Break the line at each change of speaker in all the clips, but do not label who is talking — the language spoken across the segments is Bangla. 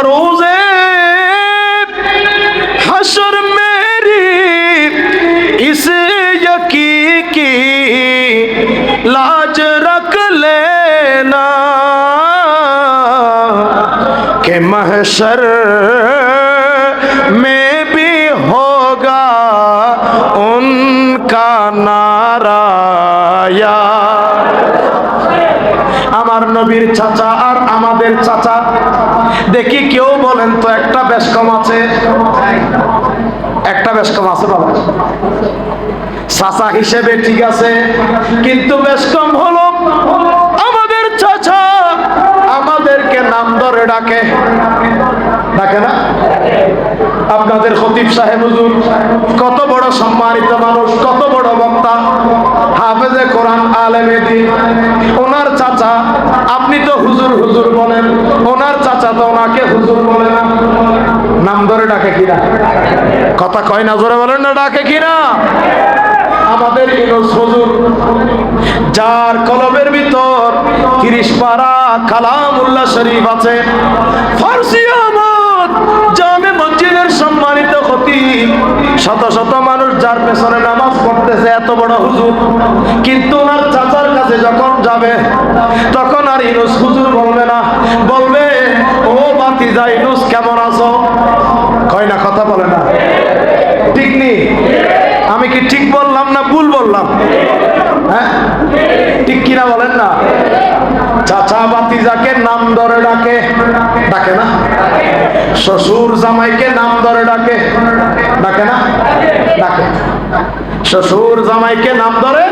रोजे हशर मेरी इस यकी की लाज रख लेना के महशर में भी होगा उनका नाराया আমার নবীর চাচা আর আমাদের চাচা দেখি কেউ বলেন তো, একটা বেশ কম আছে। একটা বেশ কম আছে বাবা চাচা হিসেবে ঠিক আছে, কিন্তু বেশ কম হলো আমাদের চাচা। আমাদেরকে নাম ধরে ডাকে। ডাকে না আপনাদের খতিব সাহেব হুজুর, কত বড় সম্মানিত মানুষ, কত বড় বক্তা। হাফেজে কোরআন আলেমে দিন। ওনার চাচা, আপনি তো হুজুর হুজুর বলেন, ওনার চাচা তো ওনাকে হুজুর বলে না। নাম ধরে ডাকে কিনা? কথা কয় না, জোরে বলেন না, ডাকে কিনা? আমাদের ইনুস হুজুর, যার কলবের ভিতর তিরিশ পারা কালামুল্লাহ শরীফ আছে, ফার্সি বড় হুজুর। কিন্তু ওনার চাচার কাছে যখন যাবে, তখন আর ইনুস হুজুর বলবে না। বলবে, ও বাতিজা ইনুস কেমন আছো? কয় না, কথা বলে না। ঠিক নেই আমি কি ঠিক বললাম না ভুল বললাম? হ্যাঁ? ঠিক কিনা বলেন না? চাচা বাতিজাকে নাম ধরে ডাকে। ডাকে না? শ্বশুর জামাইকে নাম ধরে ডাকে। ডাকে না? ডাকে। শ্বশুর জামাইকে নাম ধরে,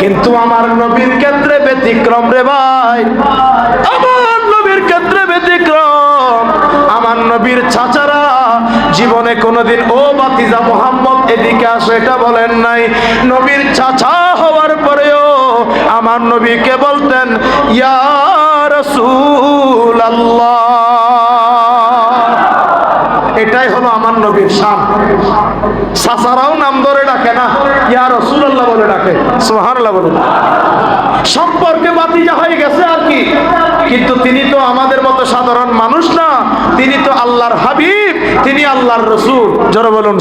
কিন্তু আমার নবীর ক্ষেত্রে ব্যতিক্রম রে ভাই। আমার নবীর ক্ষেত্রে ব্যতিক্রম। আমার নবীর চাচারা জীবনে কোনোদিন, ও বাতিজা মোহাম্মদ, এদিকে আসো, এটা বলেন নাই। নবীর চাচা হওয়ার পরেও আমার নবীকে বলতেন, ইয়া রাসূল সম্পর্কে বাতিজা হয়ে গেছে আর কি। কিন্তু তিনি তো আমাদের মতো সাধারণ মানুষ না। তিনি তো আল্লাহর হাবিব, তিনি আল্লাহর রসুল। জোরে বলুন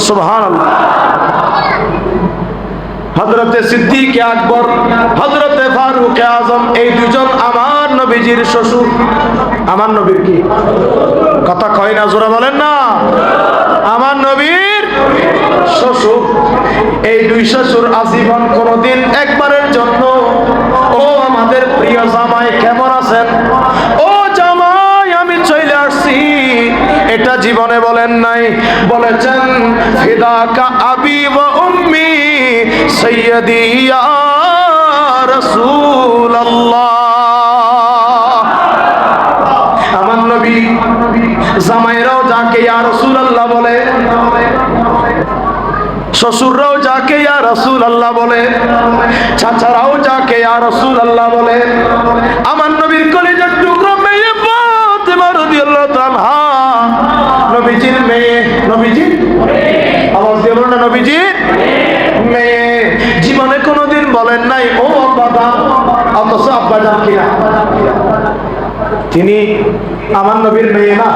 কি? কথা কয় না, জোরে বলেন না। আমার নবীর এই দুই শ্বশুর আজীবন কোনদিন একবারের জন্য, ও আমাদের প্রিয় জামাই কেমন আছেন? ও জামাই, আমি চলে আসছি। এটা জীবনে বলেন নাই। বলেছেন ফিদাকা আবি ওয়া উম্মি সৈয়দি ইয়া রাসূলুল্লাহ। আমার নবী, জামাইরাও যাকে ইয়া রাসূলুল্লাহ বলে শ্বশুররাও যাকে রসুল আল্লাহ বলে, চাচারাও যাকে রসুল আল্লাহ বলে, আমার নবীর কলেজের টুকরো মেয়ে ফাতেমা রাদিয়াল্লাহু তাআলা, নবীজির না, নবীজির মেয়ে। জীবনে কোনোদিন বলেন নাই, ও আব্বা অথচ আব্বা দাম কিনা? তিনি আমার নবীর মেয়ে না।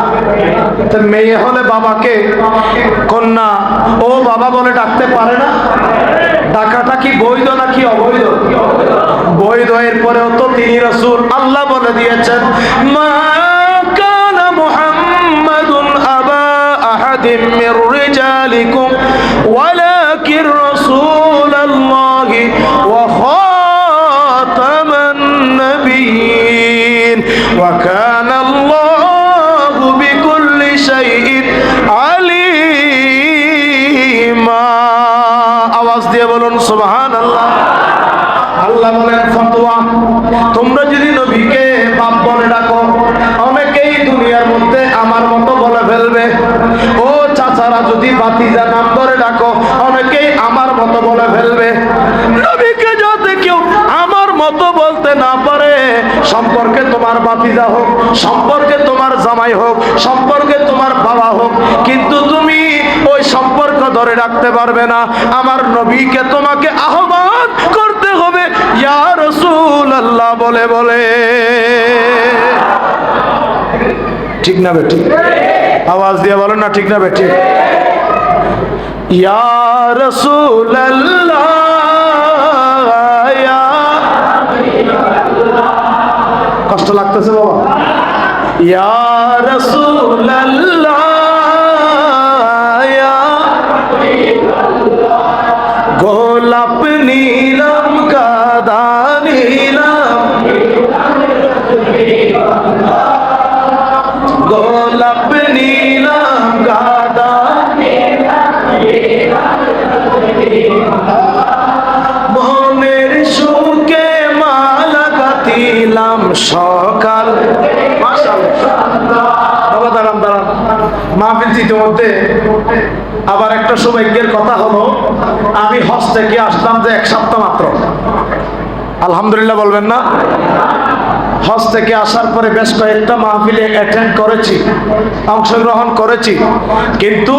তো মেয়ে হলে বাবাকে কন্যা, ও বাবা বলে ডাকতে পারে না? ডাকাটা কি বৈধ নাকি অবৈধ? বৈধ এর পরেও তো তিনি রসুল আল্লাহ বলে দিয়েছেন, মা কানা মুহাম্মাদুন আবা আহাদিম মির ওয়ালাকিন রাসূলুল্লাহি তোমরা যদি নবীকে বাপ বলে ডাকো, অনেকেই দুনিয়ার মধ্যে আমার মতো বলে ফেলবে। ও চাচারা, যদি নাম ডাকো, অনেকেই আমার মতো বলে ফেলবে। নবীকে যাতে কেউ আমার মতো বলতে না পারে, সম্পর্কে তোমার বাতিজা হোক, সম্পর্কে তোমার জামাই হোক, সম্পর্কে তোমার বাবা হোক, কিন্তু ধরে রাখতে পারবে না। আমার নবীকে তোমাকে আহ্বান করতে হবে, ইয়া রসুল আল্লাহ বলে বলে। ঠিক না বেঠিক আওয়াজ দিয়ে বলো না, ঠিক না বেঠিক ইয়া ইয়া কষ্ট লাগতেছে বাবা। ইয়া রাসূলুল্লাহ। ইয়া গোলাপ নীলম কাদা নীলম। গোলাপ নীলম, গাদা মনের সুখে মালা গাতিলাম সকাল। বাবা, দাঁড়ান দাঁড়ান। মাহফিল ইতিমধ্যে আবার একটা সৌভাগ্যের কথা হলো, আমি হজ থেকে আসতাম যে এক সপ্তাহ মাত্র। আলহামদুলিল্লাহ বলবেন না? হজ থেকে আসার পরে বেশ কয়েকটা মাহফিলে অ্যাটেন্ড করেছি, অংশগ্রহণ করেছি। কিন্তু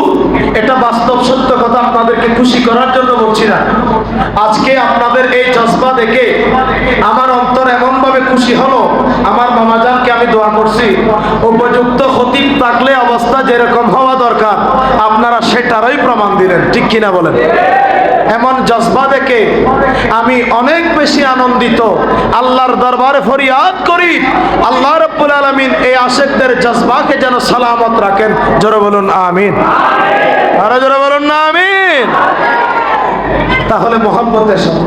এটা বাস্তব সত্য কথা আপনাদেরকে খুশি করার জন্য বলছি না। আজকে আপনাদের এই জজবা দেখে আমার অন্তর এমনভাবে খুশি হলো, আমার মামাজানকে আমি দোয়া করছি, উপযুক্ত ক্ষতি থাকলে অবস্থা যেরকম হওয়া দরকার, আপনারা সেটারই প্রমাণ দিলেন, ঠিক কিনা বলেন? এমন জজবা দেখে আমি অনেক বেশি আনন্দিত। আল্লাহর দরবারে ফরিয়াদ করি। আল্লাহ রব্বুল আলমিন এই আশেকদের জজবাকে যেন সালামত রাখেন। জোরে বলুন, আমিন। আরও জোরে বলুন না, আমিন। তাহলে মোহাম্মতের সাথে।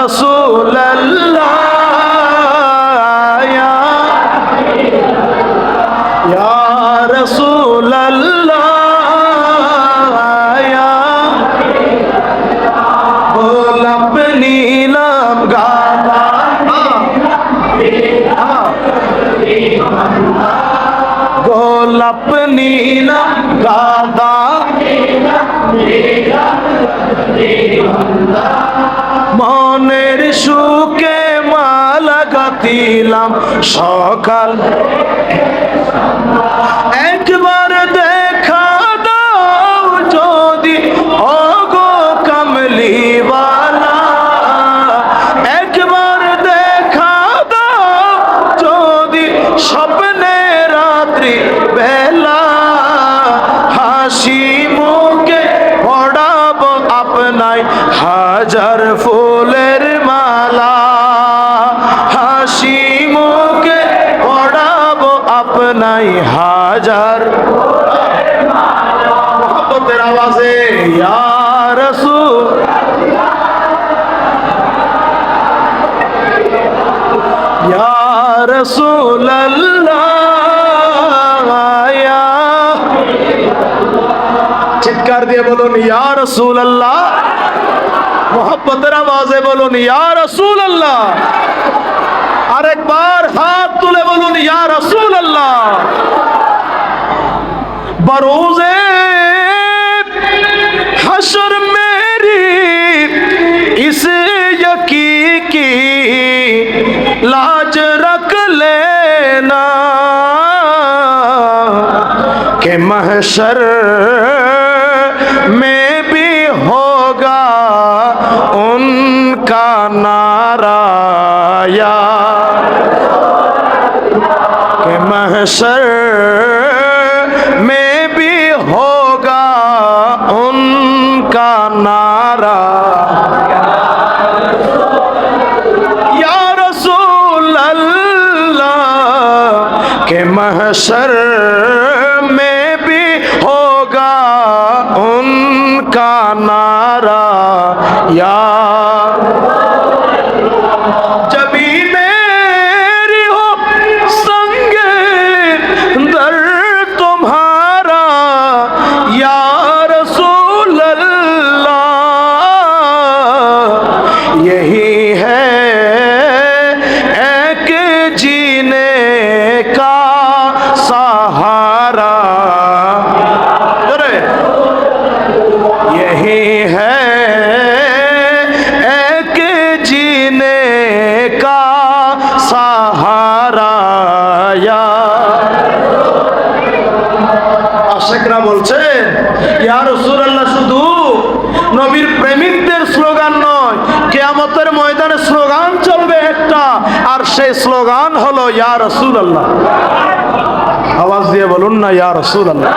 রাসূলুল্লাহ। গোলাপ নীলম গাদা মনের সুখে মালা গাতিলাম সকাল। হাজার ফুলের মালা হাসি মুখে পড়াবো আপনাই হাজার মোহাম্মতের আওয়াজে। ইয়া রাসূল। ইয়া রাসূলুল্লাহ ইয়া। চিৎকার দিয়ে محبت آوازے بولون یا رسول اللہ۔ اور ایک بار ہاتھ تلے بولون یا رسول اللہ۔ بروز حشر میری اس یقی کی لاج رکھ لینا کہ محشر میں कि में भी होगा उनका नारा। या रसूल अल्लाह के महशर में भी होगा उनका नारा। या আশেকরা বলছেন, ইয়া রাসূলুল্লাহ, শুধু নবীর প্রেমিকদের স্লোগান নয়, কেয়ামতের ময়দানে স্লোগান চলবে একটা, আর সেই স্লোগান হলো, ইয়া আল্লাহ আওয়াজ দিয়ে বলুন না, ইয়া রসুল আল্লাহ